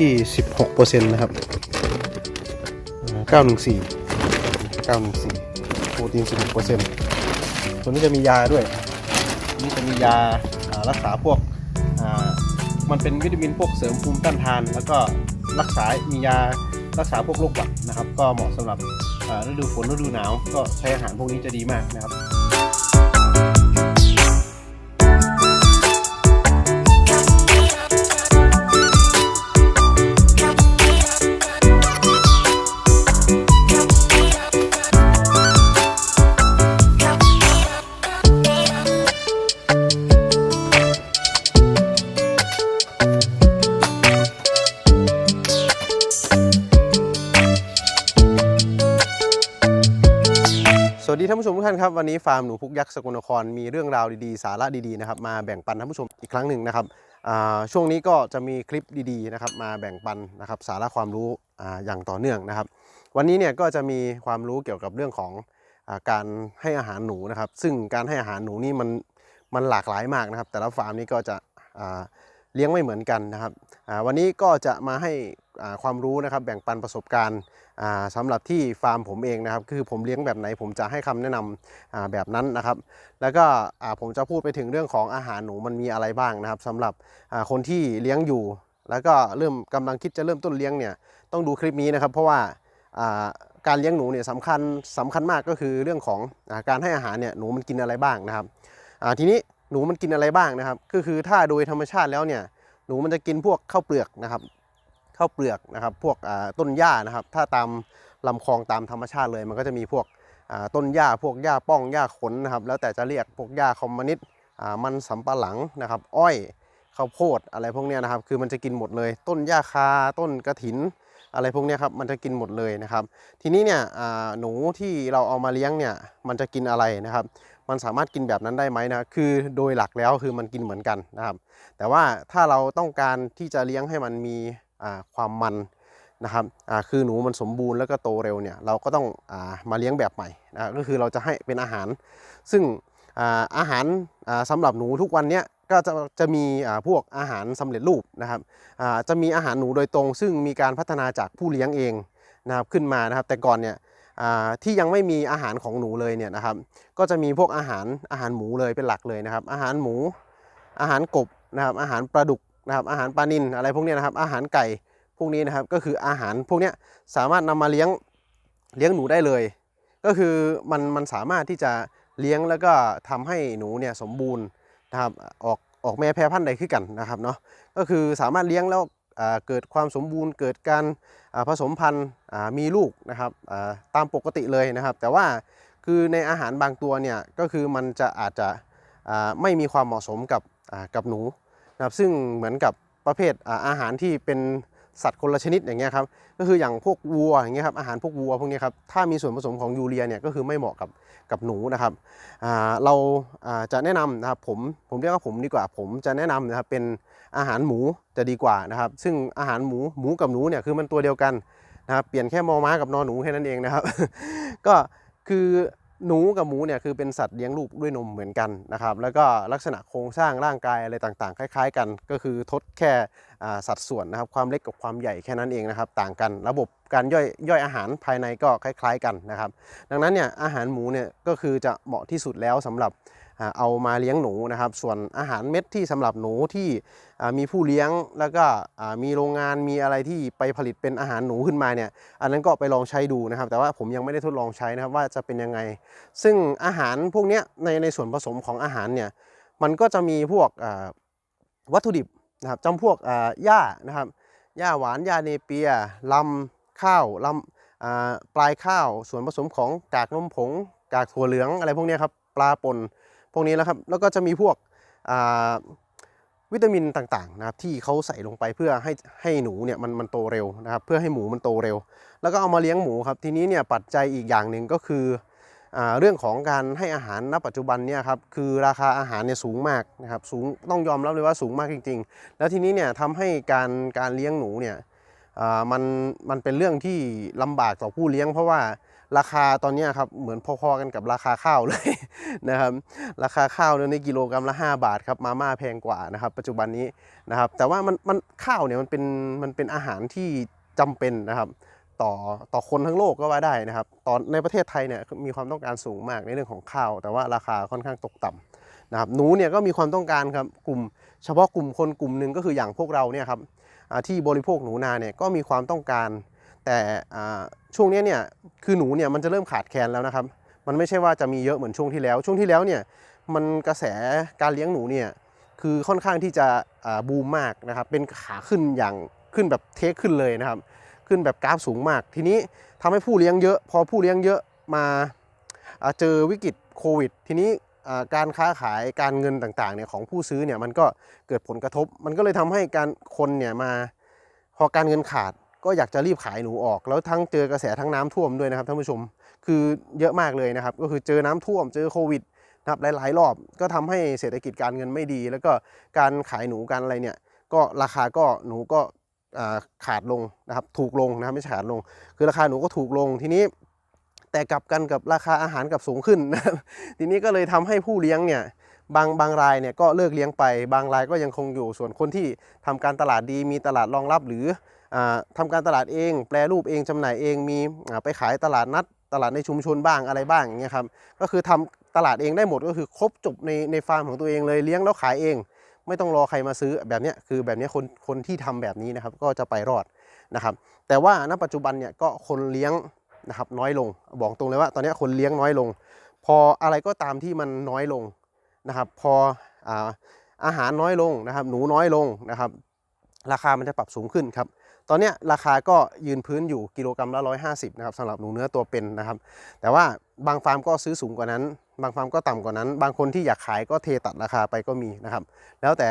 ที่ 16%นะครับ914 914โปรตีน 16%ตัวนี้จะมียาด้วย นี่จะมียารักษาพวกมันเป็นวิตามินพวกเสริมภูมิต้านทาน แล้วก็รักษา มียารักษาพวกโรคหวัดนะครับ ก็เหมาะสำหรับฤดูฝนฤดูหนาว ก็ใช้อาหารพวกนี้จะดีมากนะครับ ท่านผู้ชมทุกท่านครับวันนี้ฟาร์มหนูพุกยักษ์สกลนครมีเรื่องราวดีๆ สาระดีๆนะครับมาแบ่งปันท่านผู้ชมอีกครั้งหนึ่งนะครับช่วงนี้ก็จะมีคลิปดีๆนะครับมาแบ่งปันนะครับสาระความรู้ออย่างต่อเนื่องนะครับ วันนี้เนี่ยก็จะมีความรู้เกี่ยวกับเรื่องของอการให้อาหารหนูนะครับ ซึ่งการให้อาหารหนูนี่มันมันหลากหลายมากนะครับ แต่ละฟาร์มนี่ก็จะเลี้ยงไม่เหมือนกันนะครับวันนี้ก็จะมาให้ความรู้นะครับแบ่งปันประสบการณ์ สำหรับที่ฟาร์มผมเองนะครับ คือผมเลี้ยงแบบไหนผมจะให้คำแนะนำอ่าแบบนั้นนะครับ แล้วก็ผมจะพูดไปถึงเรื่องของอาหารหนูมันมีอะไรบ้างนะครับสำหรับคนที่เลี้ยงอยู่ แล้วก็เริ่มกำลังคิดจะเริ่มต้นเลี้ยงเนี่ยต้องดูคลิปนี้นะครับ เพราะว่าการเลี้ยงหนูเนี่ยสำคัญสำคัญมากก็คือเรื่องของอการให้อาหารเนี่ยหนูมันกินอะไรบ้างนะครับทีนี้หนูมันกินอะไรบ้างนะครับ ก็คือถ้าโดยธรรมชาติแล้วเนี่ยหนูมันจะกินพวกข้าวเปลือกนะครับ ข้าวเปลือกนะครับ พวกต้นหญ้านะครับ ถ้าตามลำคลองตามธรรมชาติเลย มันก็จะมีพวกต้นหญ้าพวกหญ้าป้องหญ้าขนนะครับ แล้วแต่จะเรียกพวกหญ้าคอมมิวนิสต์อ่ามันสำปะหลังนะครับ อ้อยข้าวโพดอะไรพวกนี้นะครับ คือมันจะกินหมดเลย ต้นหญ้าคาต้นกระถินอะไรพวกนี้ครับมันจะกินหมดเลยนะครับ ทีนี้เนี่ยหนูที่เราเอามาเลี้ยงเนี่ยมันจะกินอะไรนะครับ มันสามารถกินแบบนั้นได้ไหมนะคือโดยหลักแล้วคือมันกินเหมือนกันนะครับ แต่ว่าถ้าเราต้องการที่จะเลี้ยงให้มันมี ความมันนะครับคือหนูมันสมบูรณ์แล้วก็โตเร็วเนี่ยเราก็ต้องอามาเลี้ยงแบบใหม่นะก็คือเราจะให้เป็นอาหาร ซึ่งอาอาหาราสำหรับหนูทุกวันเนี้ยก็จะจะมีพวกอาหารสำเร็จรูปนะครับจะมีอาหารหนูโดยตรง ซึ่งมีการพัฒนาจากผู้เลี้ยงเองนะครับขึ้นมานะครับ แต่ก่อนเนี่ยที่ยังไม่มีอาหารของหนูเลยเนี่ยนะครับ ก็จะมีพวกอาหารอาหารหมูเลยเป็นหลักเลยนะครับ อาหารหมูอาหารกบนะครับอาหารปลาดุก นะครับอาหารปลานิลอะไรพวกนี้นะครับอาหารไก่พวกนี้นะครับก็คืออาหารพวกนี้สามารถนำมาเลี้ยงเลี้ยงหนูได้เลย ก็คือมันมันสามารถที่จะเลี้ยงแล้วก็ทำให้หนูเนี่ยสมบูรณ์นะครับออกออกแม่แพร่พันธุ์ใดขึ้นกันนะครับเนาะก็คือสามารถเลี้ยงแล้วเกิดความสมบูรณ์ เกิดการผสมพันธุ์มีลูกนะครับตามปกติเลยนะครับ แต่ว่าคือในอาหารบางตัวเนี่ยก็คือมันจะอาจจะไม่มีความเหมาะสมกับกับหนู นะครับซึ่งเหมือนกับประเภทอาหารที่เป็นสัตว์คนละชนิดอย่างเงี้ยครับก็คืออย่างพวกวัวอย่างเงี้ยครับอาหารพวกวัวพวกเนี้ยครับถ้ามีส่วนผสมของยูเรียเนี่ยก็คือไม่เหมาะกับกับหนูนะครับเราอ่าจะแนะนำนะครับผมผมเรียกว่าผมดีกว่าผมจะแนะนำนะครับเป็นอาหารหมูจะดีกว่านะครับซึ่งอาหารหมูหมูกับหนูเนี่ยคือมันตัวเดียวกันนะครับเปลี่ยนแค่มอม้ากับนอหนูแค่นั้นเองนะครับ ก็คือ หนูกับหมูเนี่ยคือเป็นสัตว์เลี้ยงลูกด้วยนมเหมือนกันนะครับ แล้วก็ลักษณะโครงสร้างร่างกายอะไรต่างๆ คล้าย ๆ กัน ก็คือทดแค่สัดส่วนนะครับ ความเล็กกับความใหญ่แค่นั้นเองนะครับ ต่างกัน ระบบการย่อยย่อยอาหารภายในก็คล้าย ๆ กันนะครับ ดังนั้นเนี่ยอาหารหมูเนี่ยก็คือจะเหมาะที่สุดแล้วสำหรับ เอามาเลี้ยงหนูนะครับ ส่วนอาหารเม็ดที่สำหรับหนูที่มีผู้เลี้ยงแล้วก็มีโรงงานมีอะไรที่ไปผลิตเป็นอาหารหนูขึ้นมาเนี่ยอันนั้นก็ไปลองใช้ดูนะครับ แต่ว่าผมยังไม่ได้ทดลองใช้นะครับว่าจะเป็นยังไง ซึ่งอาหารพวกเนี้ยในในส่วนผสมของอาหารเนี่ยมันก็จะมีพวกวัตถุดิบนะครับจำพวกหญ้านะครับหญ้าหวานหญ้าเนเปียลำข้าวลำปลายข้าว ส่วนผสมของกากนมผงกากถั่วเหลืองอะไรพวกเนี้ยครับปลาป่น พวกนี้แล้วครับ แล้วก็จะมีพวกวิตามินต่างๆนะครับที่เขาใส่ลงไปเพื่อให้ให้หนูเนี่ยมันมันโตเร็วนะครับ เพื่อให้หมูมันโตเร็ว แล้วก็เอามาเลี้ยงหมูครับทีนี้เนี่ยปัจจัยอีกอย่างหนึ่งก็คืออเรื่องของการให้อาหารณปัจจุบันเนี่ยครับคือราคาอาหารเนี่ยสูงมากนะครับสูงต้องยอมรับเลยว่าสูงมากจริง ๆ แล้วทีนี้เนี่ยทำให้การการเลี้ยงหนูเนี่ยมันมันเป็นเรื่องที่ลำบากต่อผู้เลี้ยง เพราะว่า ราคาตอนนี้ครับเหมือนพอๆกันกับราคาข้าวเลยนะครับราคาข้าวเนี่ยในกิโลกรัมละ 5 บาทครับมาม่าแพงกว่านะครับปัจจุบันนี้นะครับแต่ว่ามันมันข้าวเนี่ยมันเป็นมันเป็นอาหารที่จำเป็นนะครับต่อต่อคนทั้งโลกก็ว่าได้นะครับตอนในประเทศไทยเนี่ยมีความต้องการสูงมากในเรื่องของข้าว แต่ว่าราคาค่อนข้างตกต่ำนะครับหนูเนี่ยก็มีความต้องการครับกลุ่ม เฉพาะกลุ่มคนกลุ่มหนึ่งก็คืออย่างพวกเราเนี่ยครับที่บริโภคหนูนาเนี่ยก็มีความต้องการ แต่ช่วงนี้เนี่ยคือหนูเนี่ยมันจะเริ่มขาดแคลนแล้วนะครับ มันไม่ใช่ว่าจะมีเยอะเหมือนช่วงที่แล้ว ช่วงที่แล้วเนี่ยมันกระแสการเลี้ยงหนูเนี่ยคือค่อนข้างที่จะบูมมากนะครับ เป็นขาขึ้นอย่างขึ้นแบบเทคขึ้นเลยนะครับ ขึ้นแบบกราฟสูงมาก ทีนี้ทำให้ผู้เลี้ยงเยอะ พอผู้เลี้ยงเยอะมาเจอวิกฤตโควิด ทีนี้การค้าขายการเงินต่างๆเนี่ยของผู้ซื้อเนี่ยมันก็เกิดผลกระทบ มันก็เลยทำให้การคนเนี่ยมาพอการเงินขาด ก็อยากจะรีบขายหนูออก แล้วทั้งเจอกระแสทั้งน้ำท่วมด้วยนะครับท่านผู้ชม คือเยอะมากเลยนะครับ ก็คือเจอน้ำท่วม เจอโควิดนะครับหลายๆ รอบก็ทำให้เศรษฐกิจการเงินไม่ดี แล้วก็การขายหนูการอะไรเนี่ย ก็ราคาก็หนูก็ขาดลงนะครับ ถูกลงนะครับไม่ขาดลง คือราคาหนูก็ถูกลงทีนี้ แต่กลับกันกับราคาอาหารกับสูงขึ้นนะทีนี้ก็เลยทำให้ผู้เลี้ยงเนี่ยบางบางรายเนี่ยก็เลิกเลี้ยงไป บางรายก็ยังคงอยู่ส่วนคนที่ทำการตลาดดีมีตลาดรองรับหรือ อาทำการตลาดเอง แปรรูปเองจำหน่ายเองมีไปขายตลาดนัด ตลาดในชุมชนบ้างอะไรบ้างอย่างเงี้ยครับก็คือทำตลาดเองได้หมดก็คือครบจบในในฟาร์มของตัวเองเลยเลี้ยงแล้วขายเอง ไม่ต้องรอใครมาซื้อแบบเนี้ยคือแบบนี้คนคนที่ทำแบบนี้นะครับก็จะไปรอดนะครับ แต่ว่าณปัจจุบันเนี่ยก็คนเลี้ยงนะครับน้อยลงบอกตรงเลยว่า ตอนนี้คนเลี้ยงน้อยลง พออะไรก็ตามที่มันน้อยลงนะครับ พออาอาหารน้อยลงนะครับ หนูน้อยลงนะครับ ราคามันจะปรับสูงขึ้นครับ ตอนนี้ราคาก็ยืนพื้นอยู่กิโลกรัมละ 150 นะครับสำหรับหนูเนื้อตัวเป็นนะครับ แต่ว่าบางฟาร์มก็ซื้อสูงกว่านั้น บางฟาร์มก็ต่ำกว่านั้น บางคนที่อยากขายก็เทตัดราคาไปก็มีนะครับ แล้วแต่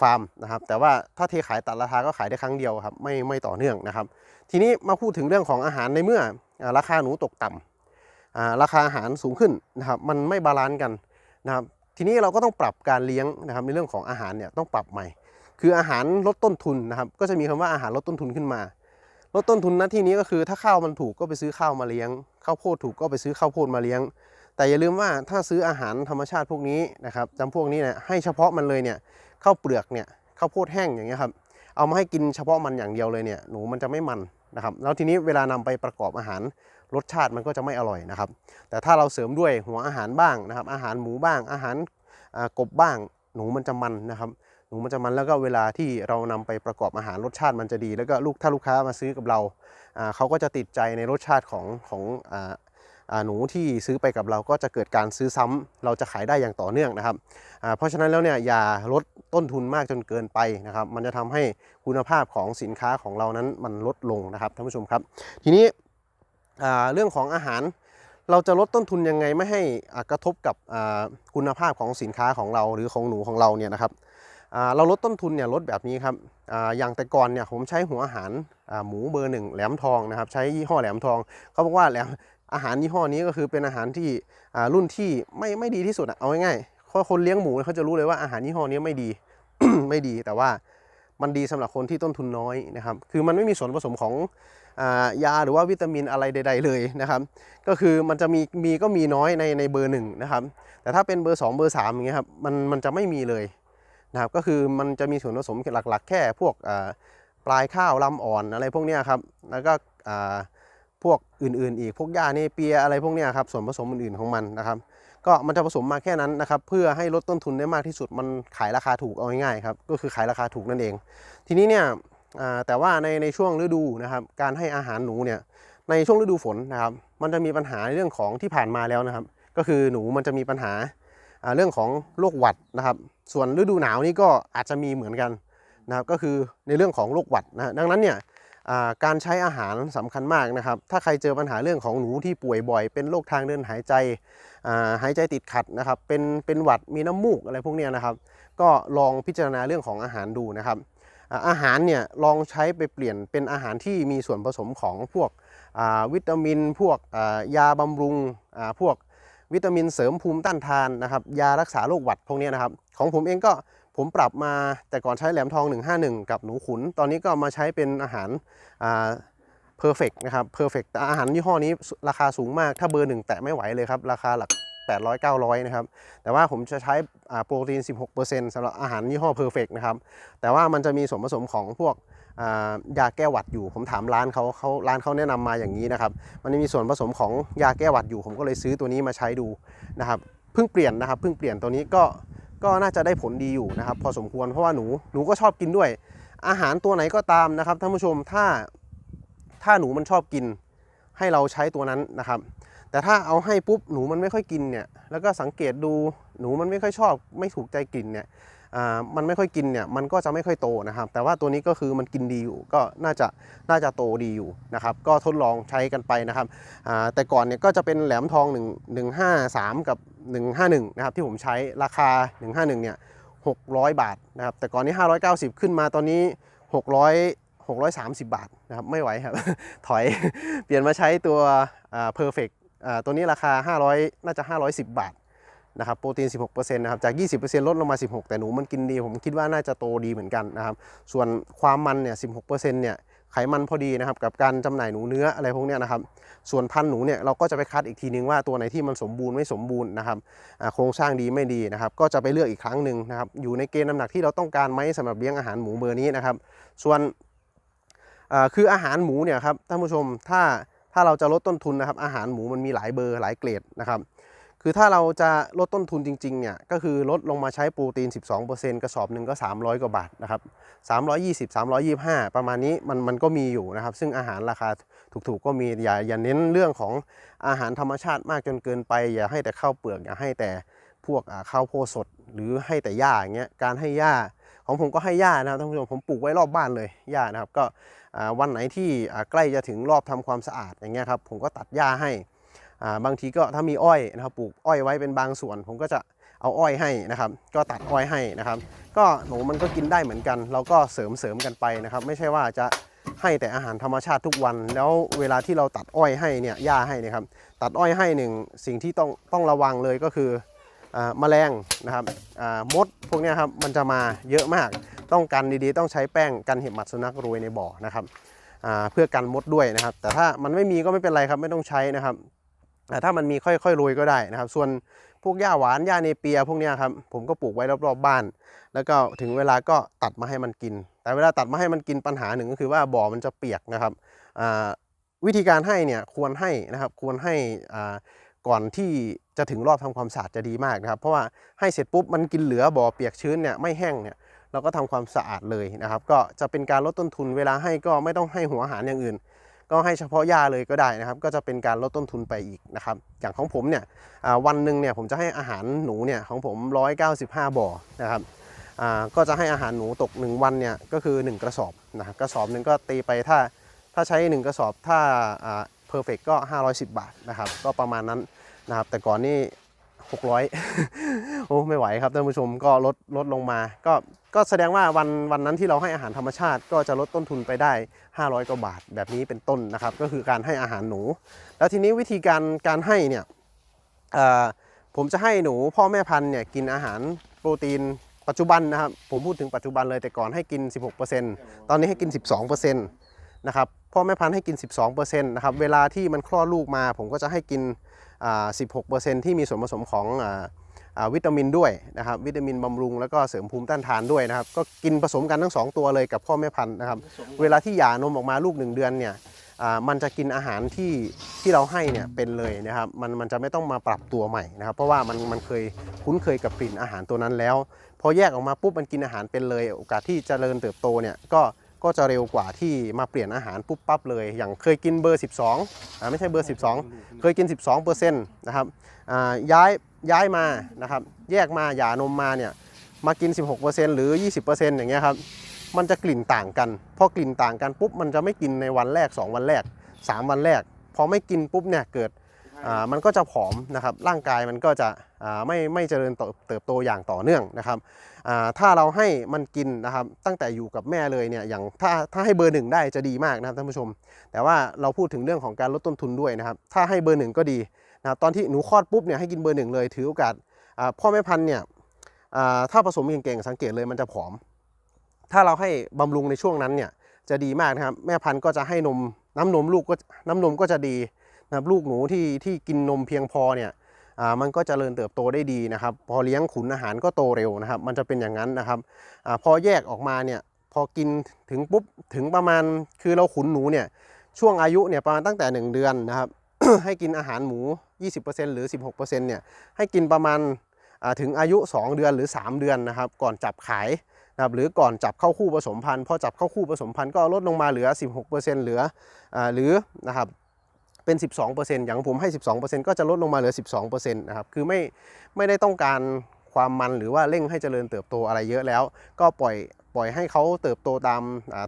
ฟาร์มนะครับ แต่ว่าถ้าเทขายตัดราคาก็ขายได้ครั้งเดียวครับ ไม่ไม่ต่อเนื่องนะครับ ทีนี้มาพูดถึงเรื่องของอาหารในเมื่ออราคาหนูตกต่ำอ่าราคาอาหารสูงขึ้นนะครับ มันไม่บาลานซ์กันนะครับ ทีนี้เราก็ต้องปรับการเลี้ยงนะครับในเรื่องของอาหารเนี่ยต้องปรับใหม่ คืออาหารลดต้นทุนนะครับ ก็จะมีคำว่าอาหารลดต้นทุนขึ้นมา ลดต้นทุนณที่นี้ก็คือถ้าข้าวมันถูกก็ไปซื้อข้าวมาเลี้ยง ข้าวโพดถูกก็ไปซื้อข้าวโพดมาเลี้ยง แต่อย่าลืมว่าถ้าซื้ออาหารธรรมชาติพวกนี้นะครับจำพวกนี้เนี่ยให้เฉพาะมันเลยเนี่ยข้าวเปลือกเนี่ยข้าวโพดแห้งอย่างเงี้ยครับเอามาให้กินเฉพาะมันอย่างเดียวเลยเนี่ยหนูมันจะไม่มันนะครับแล้วทีนี้เวลานำไปประกอบอาหารรสชาติมันก็จะไม่อร่อยนะครับ แต่ถ้าเราเสริมด้วยหัวอาหารบ้างนะครับ อาหารหมูบ้าง อาหารกบบ้าง หนูมันจะมันนะครับ นูมันจะมันแล้วก็เวลาที่เรานำไปประกอบอาหารรสชาติมันจะดี แล้วก็ลูกถ้าลูกค้ามาซื้อกับเราเขาก็จะติดใจในรสชาติของของหนูที่ซื้อไปกับเราก็จะเกิดการซื้อซ้ำเราจะขายได้อย่างต่อเนื่องนะครับเพราะฉะนั้นแล้วเนี่ยอย่าลดต้นทุนมากจนเกินไปนะครับ มันจะทำให้คุณภาพของสินค้าของเรานั้นมันลดลงนะครับท่านผู้ชมครับ ทีนี้เรื่องของอาหารเราจะลดต้นทุนยังไงไม่ให้กระทบกับคุณภาพของสินค้าของเราหรือของหนูของเราเนี่ยนะครับ เราลดต้นทุนเนี่ยลดแบบนี้ครับออย่างแต่ก่อนเนี่ยผมใช้หัวอาหารหมูเบอร์หนึ่งแหลมทองนะครับใช้ยี่ห้อแหลมทองเขาบอกว่าแหลมอาหารยี่ห้อนี้ก็คือเป็นอาหารที่รุ่นที่ไม่ไม่ดีที่สุดเอาง่ายๆเพราะคนเลี้ยงหมูเขาจะรู้เลยว่าอาหารยี่ห้อนี้ไม่ดีไม่ดีแต่ว่ามันดีสำหรับคนที่ต้นทุนน้อยนะครับ คือมันไม่มีส่วนผสมของอยาหรือว่าวิตามินอะไรใด ๆ เลยนะครับ ก็คือมันจะมีมีก็มีน้อยในในเบอร์หนึ่งนะครับ แต่ถ้าเป็นเบอร์ 2 เบอร์3อย่างเงี้ยครับมันมันจะไม่มีเลย นะครับก็คือมันจะมีส่วนผสมหลักๆ แค่พวกปลายข้าวลำอ่อนอะไรพวกนี้ครับแล้วก็พวกอื่นๆ อีกพวกหญ้าเนเปียอะไรพวกนี้ครับส่วนผสมอื่นๆของมันนะครับ ก็มันจะผสมมาแค่นั้นนะครับเพื่อให้ลดต้นทุนได้มากที่สุดมันขายราคาถูกเอาง่ายๆครับก็คือขายราคาถูกนั่นเอง ทีนี้เนี่ยแต่ว่าในในช่วงฤดูนะครับการให้อาหารหนูเนี่ยในช่วงฤดูฝนนะครับมันจะมีปัญหาในเรื่องของที่ผ่านมาแล้วนะครับ ก็คือหนูมันจะมีปัญหาเรื่องของโรคหวัดนะครับ ส่วนฤดูหนาวนี่ก็อาจจะมีเหมือนกันนะครับก็คือในเรื่องของโรคหวัดนะดังนั้นเนี่ยการใช้อาหารสำคัญมากนะครับ ถ้าใครเจอปัญหาเรื่องของหนูที่ป่วยบ่อย เป็นโรคทางเดินหายใจหายใจติดขัดนะครับ เป็นเป็นหวัดมีน้ำมูกอะไรพวกนี้นะครับ ก็ลองพิจารณาเรื่องของอาหารดูนะครับ อาหารเนี่ยลองใช้ไปเปลี่ยนเป็นอาหารที่มีส่วนผสมของพวกวิตามิน พวกยาบำรุงพวก วิตามินเสริมภูมิต้านทานนะครับ ยารักษาโรคหวัดพวกนี้นะครับ ของผมเองก็ผมปรับมาแต่ก่อนใช้แหลมทอง 151 กับหนูขุน ตอนนี้ก็มาใช้เป็นอาหารอ่า perfect นะครับ perfect แต่อาหารยี่ห้อนี้ราคาสูงมาก ถ้าเบอร์หนึ่งแตะไม่ไหวเลยครับ ราคาหลัก 800 900 นะครับ แต่ว่าผมจะใช้โปรตีน 16%สำหรับอาหารยี่ห้อ perfect นะครับ แต่ว่ามันจะมีส่วนผสมของพวกยาแก้หวัดอยู่ ผมถามร้านเขาเขาร้านเขาแนะนำมาอย่างนี้นะครับ มันจะมีส่วนผสมของยาแก้หวัดอยู่ ผมก็เลยซื้อตัวนี้มาใช้ดูนะครับ เพิ่งเปลี่ยนนะครับ เพิ่งเปลี่ยนตัวนี้ก็ก็น่าจะได้ผลดีอยู่นะครับ พอสมควรเพราะว่าหนูหนูก็ชอบกินด้วย อาหารตัวไหนก็ตามนะครับท่านผู้ชมถ้าถ้าหนูมันชอบกินให้เราใช้ตัวนั้นนะครับ แต่ถ้าเอาให้ปุ๊บหนูมันไม่ค่อยกินเนี่ยแล้วก็สังเกตดูหนูมันไม่ค่อยชอบ ไม่ถูกใจกลิ่นเนี่ยอ่ามันไม่ค่อยกินเนี่ยมันก็จะไม่ค่อยโตนะครับ แต่ว่าตัวนี้ก็คือมันกินดีอยู่ก็น่าจะน่าจะโตดีอยู่นะครับ ก็ทดลองใช้กันไปนะครับอ่าแต่ก่อนเนี่ยก็จะเป็นแหลมทอง 1 153 กับ 151 นะครับ ที่ผมใช้ราคา 151 เนี่ย 600 บาทนะครับ แต่ก่อนนี้ 590 ขึ้นมาตอนนี้ 600 630 บาทนะครับไม่ไหวครับ ถอยเปลี่ยนมาใช้ตัวอ่า perfect อ่า ตัวนี้ราคา 500 น่าจะ 510 บาทนะครับโปรตีน 16%นะครับจาก 20%ลดลงมา 16 แต่หนูมันกินดีผมคิดว่าน่าจะโตดีเหมือนกันนะครับส่วนความมันเนี่ย 16%เนี่ยไขมันพอดีนะครับกับการจำหน่ายหนูเนื้ออะไรพวกนี้นะครับส่วนพันหนูเนี่ยเราก็จะไปคัดอีกทีนึงว่าตัวไหนที่มันสมบูรณ์ไม่สมบูรณ์นะครับโครงสร้างดีไม่ดีนะครับก็จะไปเลือกอีกครั้งหนึ่งนะครับอยู่ในเกณฑ์น้ำหนักที่เราต้องการไหมสำหรับเลี้ยงอาหารหมูเบอร์นี้นะครับส่วนคืออาหารหมูเนี่ยครับท่านผู้ชมถ้า ถ้าเราจะลดต้นทุนนะครับ อาหารหมูมันมีหลายเบอร์หลายเกรดนะครับ คือถ้าเราจะลดต้นทุนจริงๆเนี่ยก็คือลดลงมาใช้โปรตีน 12%กระสอบหนึ่งก็ 300 กว่าบาทนะครับ320 325 ประมาณนี้มันมันก็มีอยู่นะครับ ซึ่งอาหารราคาถูกๆก็มีอย่าอย่าเน้นเรื่องของอาหารธรรมชาติมากจนเกินไป อย่าให้แต่ข้าวเปลือกอย่าให้แต่พวกข้าวโพดสด หรือให้แต่หญ้าอย่างเงี้ยการให้หญ้าของผมก็ให้หญ้านะครับท่านผู้ชมผมปลูกไว้รอบบ้านเลยหญ้านะครับก็ วันไหนที่ใกล้จะถึงรอบทำความสะอาดอย่างเงี้ยครับผมก็ตัดหญ้าให้บางทีก็ถ้ามีอ้อยนะครับปลูกอ้อยไว้เป็นบางส่วน ผมก็จะเอาอ้อยให้นะครับ ก็ตัดอ้อยให้นะครับ ก็หนูมันก็กินได้เหมือนกัน เราก็เสริมเสริมกันไปนะครับ ไม่ใช่ว่าจะให้แต่อาหารธรรมชาติทุกวัน แล้วเวลาที่เราตัดอ้อยให้เนี่ยหญ้าให้นะครับ ตัดอ้อยให้หนึ่งสิ่งที่ต้องต้องระวังเลยก็คือ แมลงนะครับมดพวกนี้ครับมันจะมาเยอะมาก ต้องกันดีๆ ต้องใช้แป้งกันเห็บหมัดสุนัขโรยในบ่อนะครับเพื่อกันมดด้วยนะครับ แต่ถ้ามันไม่มีก็ไม่เป็นไรครับไม่ต้องใช้นะครับอ่ถ้ามันมีค่อยๆโรยก็ได้นะครับ ส่วนพวกหญ้าหวานหญ้าเนเปียพวกนี้ครับผมก็ปลูกไว้รอบๆบ้าน แล้วก็ถึงเวลาก็ตัดมาให้มันกิน แต่เวลาตัดมาให้มันกินปัญหาหนึ่งก็คือว่าบ่อมันจะเปียกนะครับวิธีการให้เนี่ยควรให้นะครับควรให้อ่า ก่อนที่จะถึงรอบทำความสะอาดจะดีมากนะครับ เพราะว่าให้เสร็จปุ๊บมันกินเหลือบ่อเปียกชื้นเนี่ยไม่แห้งเนี่ยเราก็ทำความสะอาดเลยนะครับ ก็จะเป็นการลดต้นทุนเวลาให้ก็ไม่ต้องให้หัวอาหารอย่างอื่น ก็ให้เฉพาะหญ้าเลยก็ได้นะครับ ก็จะเป็นการลดต้นทุนไปอีกนะครับอย่างของผมเนี่ยวันหนึ่งเนี่ยผมจะให้อาหารหนูเนี่ยของผม 195 บ่อนะครับอ่าก็จะให้อาหารหนูตก 1 วันเนี่ยก็คือ 1 กระสอบนะครับกระสอบหนึ่งก็ตีไปถ้าถ้าใช้ 1 กระสอบถ้า อร์เฟกก็ 510 บาทนะครับ ก็ประมาณนั้นนะครับ แต่ก่อนนี่ 600 โอ้ไม่ไหวครับท่านผู้ชมก็ลดลดลงมาก็ก็แสดงว่าวันวันนั้นที่เราให้อาหารธรรมชาติ ก็จะลดต้นทุนไปได้ 500กว่าบาทแบบนี้เป็นต้นนะครับ ก็คือการให้อาหารหนู แล้วทีนี้วิธีการการให้เนี่ยผมจะให้หนูพ่อแม่พันธุ์เนี่ยกินอาหารโปรตีนปัจจุบันนะครับ ผมพูดถึงปัจจุบันเลยแต่ก่อนให้กิน 16%ตอนนี้ให้กิน 12% นะครับพ่อแม่พันธุ์ให้กิน 12%นะครับเวลาที่มันคลอดลูกมา ผมก็จะให้กินอ่า16%ที่มีส่วนผสมของอ่าอ่าวิตามินด้วยนะครับวิตามินบำรุงแล้วก็เสริมภูมิต้านทานด้วยนะครับก็กินผสมกันทั้ง 2 ตัวเลยกับพ่อแม่พันธุ์นะครับเวลาที่หย่านมออกมาลูก 1 เดือนเนี่ยอ่ามันจะกินอาหารที่ที่เราให้เนี่ยเป็นเลยนะครับมันมันจะไม่ต้องมาปรับตัวใหม่นะครับเพราะว่ามันมันเคยคุ้นเคยกับกลิ่นอาหารตัวนั้นแล้ว พอแยกออกมาปุ๊บมันกินอาหารเป็นเลย โอกาสที่จเจริญเติบโตเนี่ยก็ ก็จะเร็วกว่าที่มาเปลี่ยนอาหารปุ๊บปั๊บเลย อย่างเคยกินเบอร์ 12อ่าไม่ใช่เบอร์ 12 เคยกิน 12%นะครับอ่าย้ายย้ายมานะครับแยกมาหย่านมมาเนี่ยมากิน 16%หรือ 20%อย่างเงี้ยครับมันจะกลิ่นต่างกัน พอกลิ่นต่างกันปุ๊บมันจะไม่กินในวันแรก 2 วันแรก 3 วันแรก พอไม่กินปุ๊บเนี่ยเกิด มันก็จะผอมนะครับร่างกายมันก็จะไม่ไม่เจริญเติบโตอย่างต่อเนื่องนะครับถ้าเราให้มันกินนะครับตั้งแต่อยู่กับแม่เลยเนี่ยอย่างถ้าถ้าให้เบอร์หนึ่งได้จะดีมากนะครับท่านผู้ชม แต่ว่าเราพูดถึงเรื่องของการลดต้นทุนด้วยนะครับถ้าให้เบอร์หนึ่งก็ดีนะครับตอนที่หนูคลอดปุ๊บเนี่ยให้กินเบอร์หนึ่งเลยถือโอกาสพ่อแม่พันธุ์เนี่ยถ้าผสมเก่งๆสังเกตเลยมันจะผอม ถ้าเราให้บำรุงในช่วงนั้นเนี่ยจะดีมากนะครับแม่พันธุ์ก็จะให้นมน้ำนมลูกก็น้ำนมก็จะดี นะครับลูกหนูที่ที่กินนมเพียงพอเนี่ยอ่ามันก็จเจริญเติบโตได้ดีนะครับ พอเลี้ยงขุนอาหารก็โตเร็วนะครับ มันจะเป็นอย่างนั้นนะครับอาพอแยกออกมาเนี่ยพอกินถึงปุ๊บถึงประมาณคือเราขุนหนูเนี่ยช่วงอายุเนี่ยประมาณตั้งแต่ 1 เดือนนะครับ ให้กินอาหารหมู 20%หรือ 16%เนี่ยให้กินประมาณถึงอายุ 2 เดือนหรือ 3 เดือนนะครับ ก่อนจับขายนะครับหรือก่อนจับเข้าคู่ผสมพันธุ์พอจับเข้าคู่ผสมพันธุ์ก็ลดลงมาเหลือ 16%เหลืออหรือนะครับ เป็น 12%อย่างผมให้ 12%ก็จะลดลงมาเหลือ 12%นะครับ คือไม่ไม่ได้ต้องการความมันหรือว่าเร่งให้เจริญเติบโตอะไรเยอะแล้ว ก็ปล่อยปล่อยให้เขาเติบโตตาม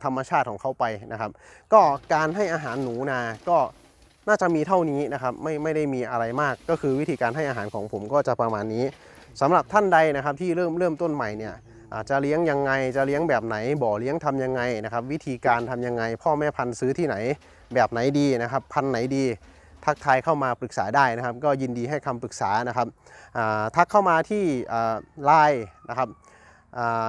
ธรรมชาติของเขาไปนะครับ ก็การให้อาหารหนูนาก็น่าจะมีเท่านี้นะครับ ไม่ไม่ได้มีอะไรมาก ก็คือวิธีการให้อาหารของผมก็จะประมาณนี้สำหรับท่านใดนะครับที่เริ่มเริ่มต้นใหม่เนี่ยอาจจะเลี้ยงยังไงจะเลี้ยงแบบไหนบ่อเลี้ยงทำยังไงนะครับ วิธีการทำยังไง พ่อแม่พันธุ์ซื้อที่ไหน แบบไหนดีนะครับ พันไหนดี ทักทายเข้ามาปรึกษาได้นะครับ ก็ยินดีให้คำปรึกษานะครับทักเข้ามาที่ไลน์นะครับ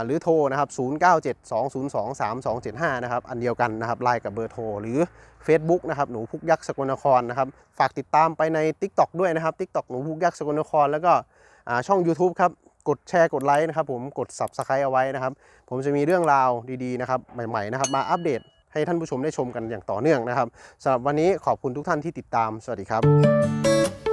หรือโทรนะครับ 0972023275 นะครับ อันเดียวกันนะครับไลน์กับเบอร์โทร หรือ Facebook นะครับ หนูพุกยักษ์สกลนครนะครับ ฝากติดตามไปใน TikTok ด้วยนะครับ TikTok หนูพุกยักษ์สกลนคร แล้วก็ช่อง YouTube ครับ กดแชร์ กดไลค์นะครับผม กด Subscribe เอาไว้นะครับ ผมจะมีเรื่องราวดีๆนะครับ ใหม่ๆนะครับ มาอัปเดต ให้ท่านผู้ชมได้ชมกันอย่างต่อเนื่องนะครับสำหรับวันนี้ขอบคุณทุกท่านที่ติดตาม สวัสดีครับ